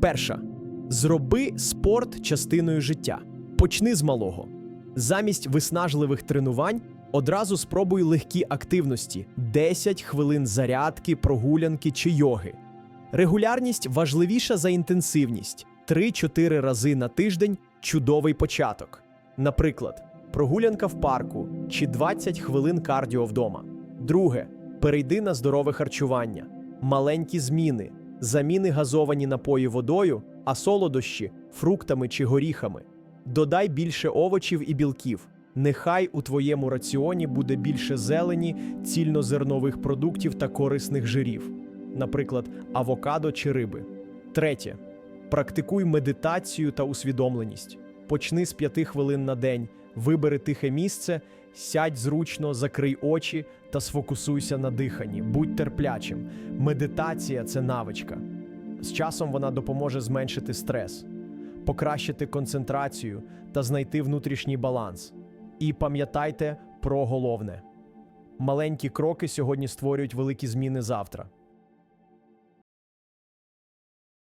Перша. Зроби спорт частиною життя. Почни з малого. Замість виснажливих тренувань одразу спробуй легкі активності: 10 хвилин зарядки, прогулянки чи йоги. Регулярність важливіша за інтенсивність. 3-4 рази на тиждень чудовий початок. Наприклад, прогулянка в парку чи 20 хвилин кардіо вдома. Друге, перейди на здорове харчування, маленькі зміни, заміни газовані напої водою, а солодощі фруктами чи горіхами. Додай більше овочів і білків. Нехай у твоєму раціоні буде більше зелені, цільнозернових продуктів та корисних жирів, наприклад, авокадо чи риби. Третє. Практикуй медитацію та усвідомленість. Почни з п'яти хвилин на день, вибери тихе місце, сядь зручно, закрий очі та сфокусуйся на диханні. Будь терплячим. Медитація це навичка. З часом вона допоможе зменшити стрес, покращити концентрацію та знайти внутрішній баланс. І пам'ятайте про головне: маленькі кроки сьогодні створюють великі зміни завтра.